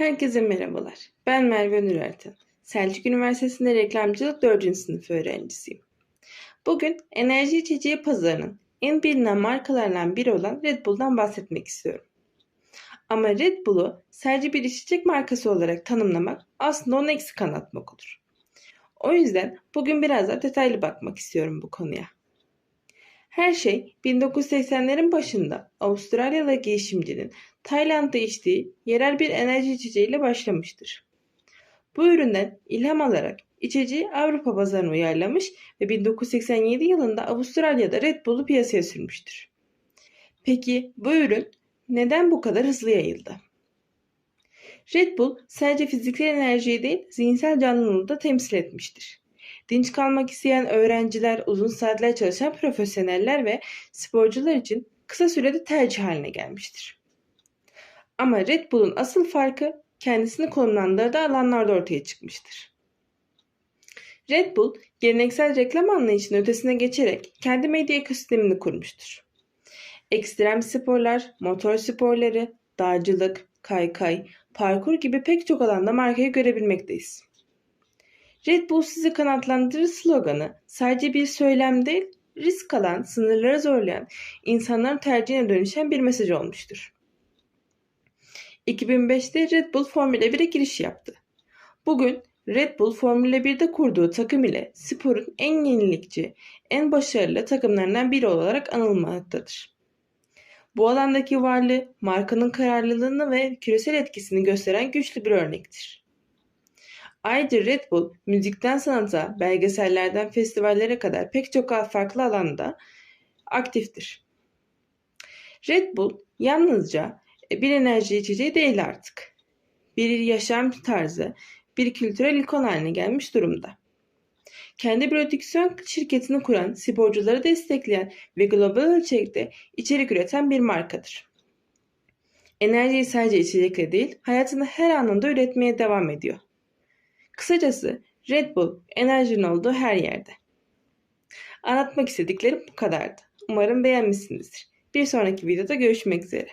Herkese merhabalar. Ben Merve Ertan. Selçuk Üniversitesi'nde reklamcılık 4. sınıf öğrencisiyim. Bugün enerji içeceği pazarının en bilinen markalarından biri olan Red Bull'dan bahsetmek istiyorum. Ama Red Bull'u sadece bir içecek markası olarak tanımlamak aslında onu eksik anlatmak olur. O yüzden bugün biraz daha detaylı bakmak istiyorum bu konuya. Her şey 1980'lerin başında Avustralyalı girişimcinin Tayland'da içtiği yerel bir enerji içeceğiyle başlamıştır. Bu üründen ilham alarak içeceği Avrupa pazarına uyarlamış ve 1987 yılında Avustralya'da Red Bull'u piyasaya sürmüştür. Peki bu ürün neden bu kadar hızlı yayıldı? Red Bull sadece fiziksel enerjiyi değil zihinsel canlılığı da temsil etmiştir. Dinç kalmak isteyen öğrenciler, uzun saatler çalışan profesyoneller ve sporcular için kısa sürede tercih haline gelmiştir. Ama Red Bull'un asıl farkı kendisini konumlandırdığı alanlarda ortaya çıkmıştır. Red Bull, geleneksel reklam anlayışının ötesine geçerek kendi medya ekosistemini kurmuştur. Ekstrem sporlar, motor sporları, dağcılık, kaykay, parkur gibi pek çok alanda markayı görebilmekteyiz. Red Bull sizi kanatlandırır sloganı sadece bir söylem değil, risk alan, sınırları zorlayan, insanların tercihine dönüşen bir mesaj olmuştur. 2005'te Red Bull Formula 1'e giriş yaptı. Bugün Red Bull Formula 1'de kurduğu takım ile sporun en yenilikçi, en başarılı takımlarından biri olarak anılmaktadır. Bu alandaki varlığı markanın kararlılığını ve küresel etkisini gösteren güçlü bir örnektir. Ayrıca Red Bull müzikten sanata, belgesellerden festivallere kadar pek çok farklı alanda aktiftir. Red Bull yalnızca bir enerji içeceği değil artık. Bir yaşam tarzı, bir kültürel ikon haline gelmiş durumda. Kendi prodüksiyon şirketini kuran, sporcuları destekleyen ve global ölçekte içerik üreten bir markadır. Enerjiyi sadece içecekle değil, hayatını her anında üretmeye devam ediyor. Kısacası Red Bull enerjinin olduğu her yerde. Anlatmak istediklerim bu kadardı. Umarım beğenmişsinizdir. Bir sonraki videoda görüşmek üzere.